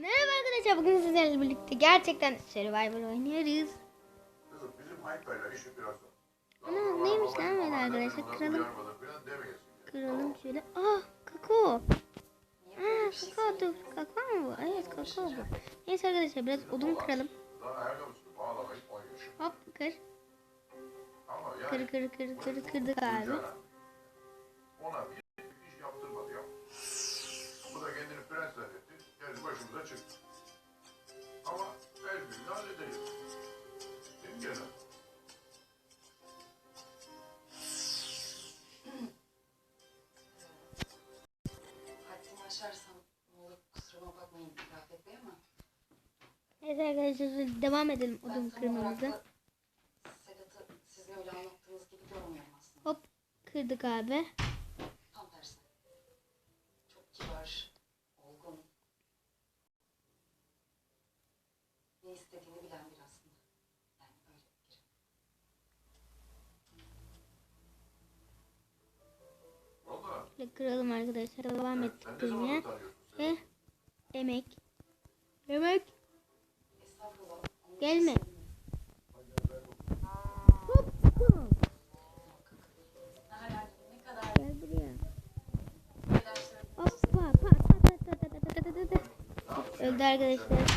Merhaba arkadaşlar bugün sizlerle birlikte gerçekten Survivor oynuyoruz. Kızım bizim Hayka'yla işi biraz zor. Ana neymiş lan böyle arkadaşlar kıralım. Kıralım şöyle. Aa kakao. Aa kakao dur. Kakao mu bu? Evet kakao bu. Neyse arkadaşlar biraz odun kıralım. Daha ayakkabısını bağlamayı 10 yaşında. Hop kır. Kır kır kır kır kırdık abi. Prens zannetti. Geldi başımıza çıktı. Ama her gün hallederiz. Değil mi Gülcan? Haddimi aşarsam ne olur kusuruma bakmayın Rafet Bey ama Neyse arkadaşlar devam edelim odun ben tam olarak kırmamıza. da Sedat'ı sizin öyle anlattığınız gibi görmüyorum aslında. Hop kırdık abi. ne istediğini bilen bir aslında. Yani öyle biri. Valla. Şöyle kıralım arkadaşlar. Devam evet, ettik düğmeye. Ve emek. Emek. Gelme. Öldü arkadaşlar.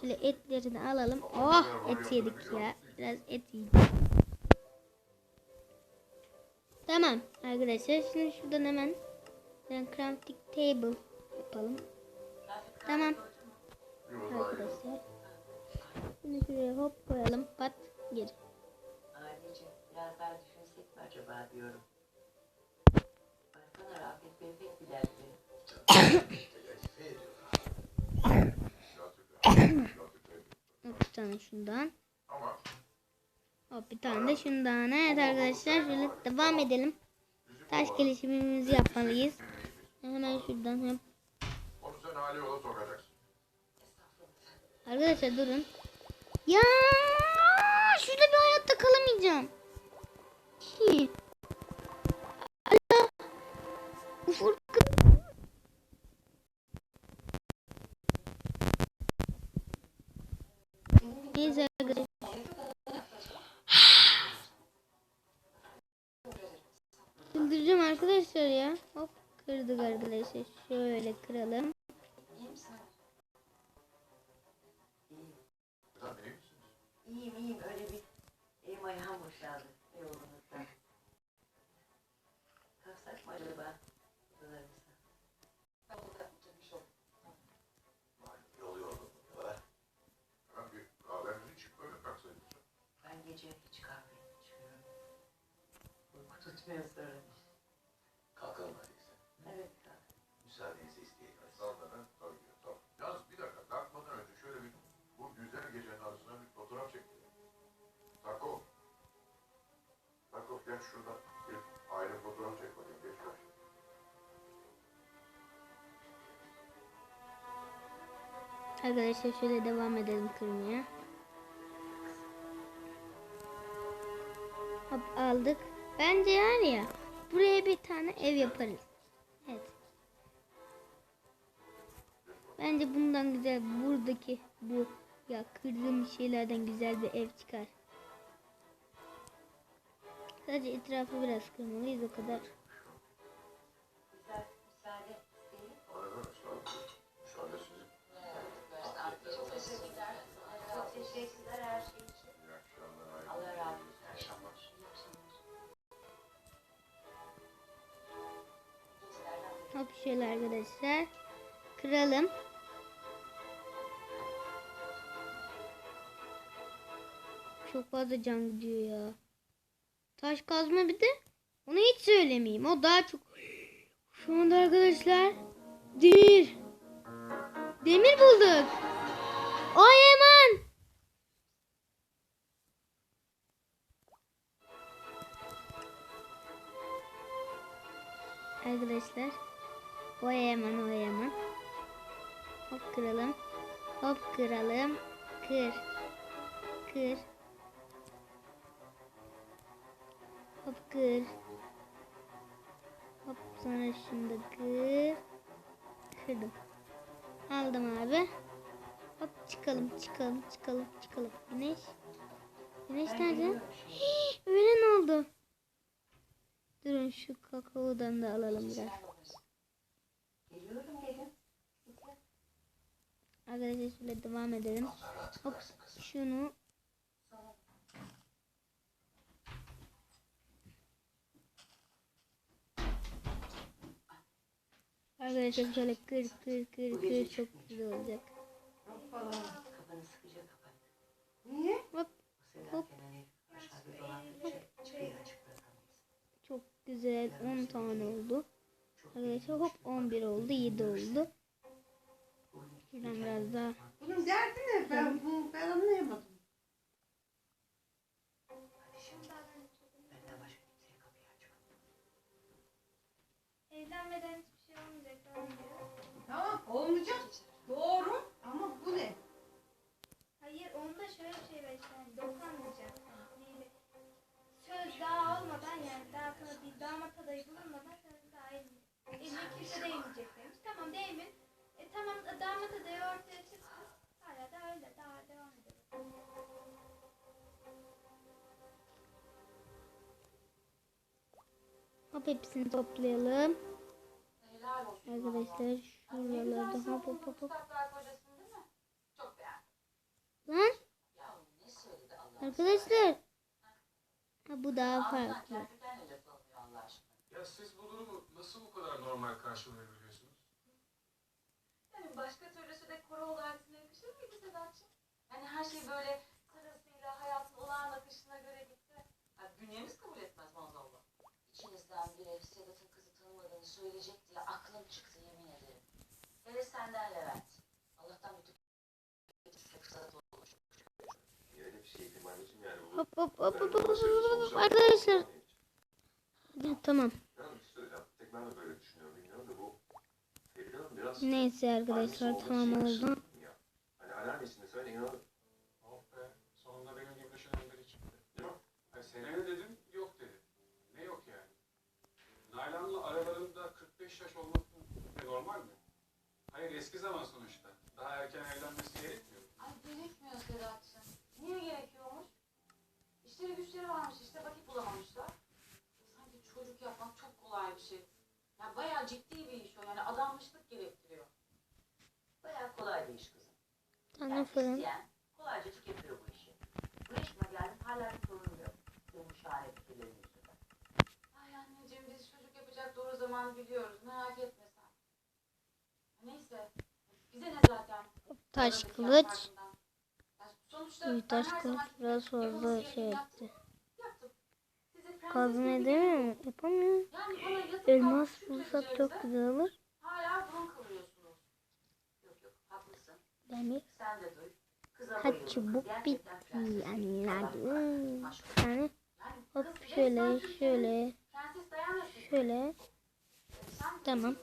Şöyle etlerini alalım. Oh et yedik ya. Biraz et yedik. Tamam arkadaşlar şimdi şuradan hemen ben crafting table yapalım. Tamam arkadaşlar. Şimdi şuraya hop koyalım pat geri. Anneciğim biraz daha düşünsek mi acaba diyorum. Baksana Rafet Bey pek bilerdi. Hop bir tane şundan. Hop bir tane de şundan. Evet arkadaşlar şöyle devam edelim. Taş gelişimimizi yapmalıyız. Hemen şuradan hep. Arkadaşlar durun. Ya şurada bir hayatta kalamayacağım. Hi. buraya. Hop kırdık arkadaşlar. Şöyle kıralım. İyiyim iyiyim öyle bir elim ayağım boşaldı yorgunluktan. Mı acaba? Ben gece hiç kahve içmiyorum. Uyku tutmuyor sonra. Şurada bir aile fotoğraf çek geç ver. Arkadaşlar şöyle devam edelim kırmaya. Hop aldık. Bence yani ya buraya bir tane ev yaparız. Evet. Bence bundan güzel buradaki bu ya kırdığım şeylerden güzel bir ev çıkar. Sadece etrafı biraz kırmalıyız o kadar. Hop şöyle arkadaşlar. Kıralım. Çok fazla can gidiyor ya. Taş kazma bir de. Onu hiç söylemeyeyim. O daha çok. Şu anda arkadaşlar. Demir. Demir bulduk. Ay hemen. Arkadaşlar. Oya hemen oya hemen. Hop kıralım. Hop kıralım. Kır. Kır. Hop kır. Hop sonra da kır. Kırdım. aldım abi. Hop çıkalım çıkalım çıkalım çıkalım. Güneş. Güneş nerede? Hii, Öğlen oldu. Durun şu kakaodan da alalım biraz. Arkadaşlar şöyle devam edelim. Hop şunu Arkadaşlar şöyle kır kır kır kır çok güzel olacak. Kafanı sıkıca kapat. Niye? Hop Hop. Çok güzel 10 tane oldu. Arkadaşlar hop 11 oldu 7 oldu. Şuradan biraz daha Bunun derdi ne? Ben, bu, ben anlayamadım. Evlenmeden hop hepsini toplayalım. Arkadaşlar şuralarda hop hop hop hop. Lan Ya ne söyledi Allah arkadaşlar. Ha bu daha farklı. Ya siz bu durumu nasıl bu kadar normal karşılayabiliyorsunuz? Yani başka türlüsü de Koroğlu ailesine yakışır mıydı Sedat'cığım? Yani her şey böyle İçinizden biri Sedat'ın kızı tanımadığını söyleyecek diye aklım çıktı yemin ederim. Hele senden Levent. Allah'tan bütün fırsat olmuş. Öyle bir şey değil anneciğim yani. Bu Hop hop hop hop hop, Ben hop. Arkadaşlar. Ha, Tamam. Yani bir şey söyleyeceğim. Tek ben de böyle 25 yaş olması normal mi? Hayır eski zaman sonuçta. Daha erken evlenmesi gerekmiyor. Ay gerekmiyor Sedat'cığım. Niye gerekiyormuş? İşleri güçleri varmış işte vakit bulamamışlar. Sanki çocuk yapmak çok kolay bir şey. Yani bayağı ciddi bir iş o yani adanmışlık gerektiriyor. Bayağı kolay bir iş kızım. Yani isteyen kolaycacık yapıyor bu işi. Bu iş mi geldim hala bir sorun yok. Yumuşak hareketlerimiz biz çocuk yapacak doğru zaman biliyoruz merak etme sen. Neyse bize ne zaten. Taş kılıç. sonuçta ben taş kılıç biraz fazla şey etti. gibi edemiyor mu? Yapamıyor. Yani Elmas bulsak çok güzel olur. Hala burun kıvırıyorsunuz. Yok yok haklısın. Demir. Sen de duy. Kaç çubuk bitti. Maşallah. Bir tane Yani hop şöyle şöyle. Şöyle Tamam.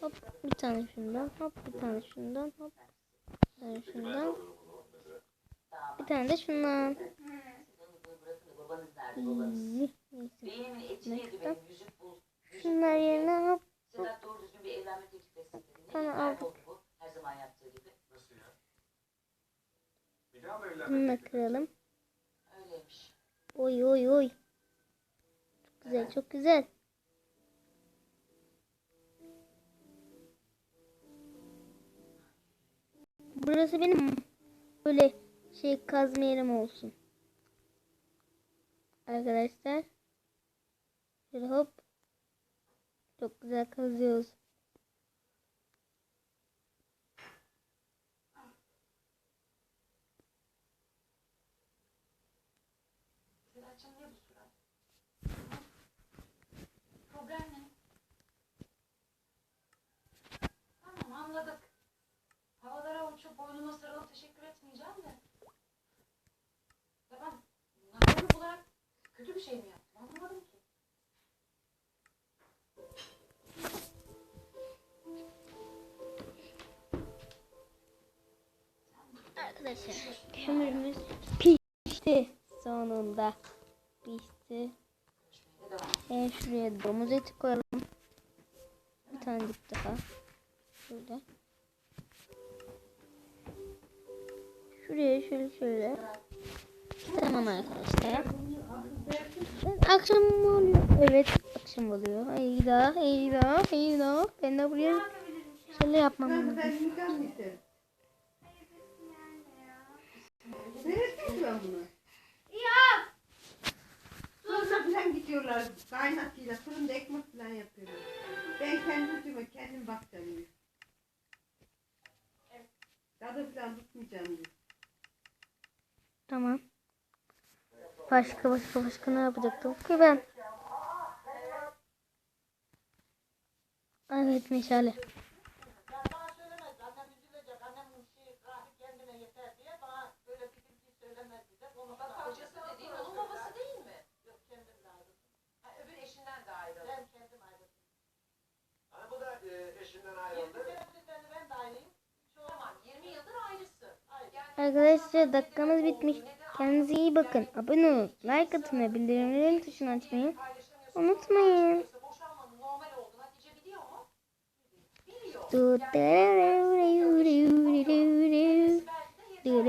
hop bir tane şundan hop bir tane şundan hop bir tane şundan bir tane de şundan. Yüzük Şunlar yerine hop mı evlenmek bunu da kıralım. Oy oy oy. Güzel çok güzel. Burası benim böyle şey kazma yerim olsun. Arkadaşlar. Şöyle hop. Çok güzel kazıyoruz. Ee, şuraya domuz eti koyalım. Bir tane daha. Şurada. Şuraya şöyle şöyle. Tamam arkadaşlar. Ben akşam mı oluyor? Evet akşam oluyor. Eyda eyda eyda. Ben de buraya şöyle yapmam lazım. Neresi ben bunu? Gidiyorlar. Kaynatıyla fırında ekmek falan yapıyorlar. Ben kendi ucuma kendim bakacağım diyor. Tadı falan tutmayacağım diyor. Tamam. Başka başka başka ne yapacaktım ki ben? Evet meşale. Bak kocası dediğin onun babası değil mi? Yok kendim ayrıldım. Ha, öbür eşinden de ayrıldı. Ben kendim ayrıldım. Hani bu da e, eşinden ayrıldı. ben de ayrıyım. Tamam 20 yıldır ayrısın. Arkadaşlar dakikamız bitmiş. Kendinize iyi bakın. Abone olun. Like atın ve bildirimlerin tuşunu açmayı unutmayın. Boşanmanın normal olduğunu Hatice biliyor mu?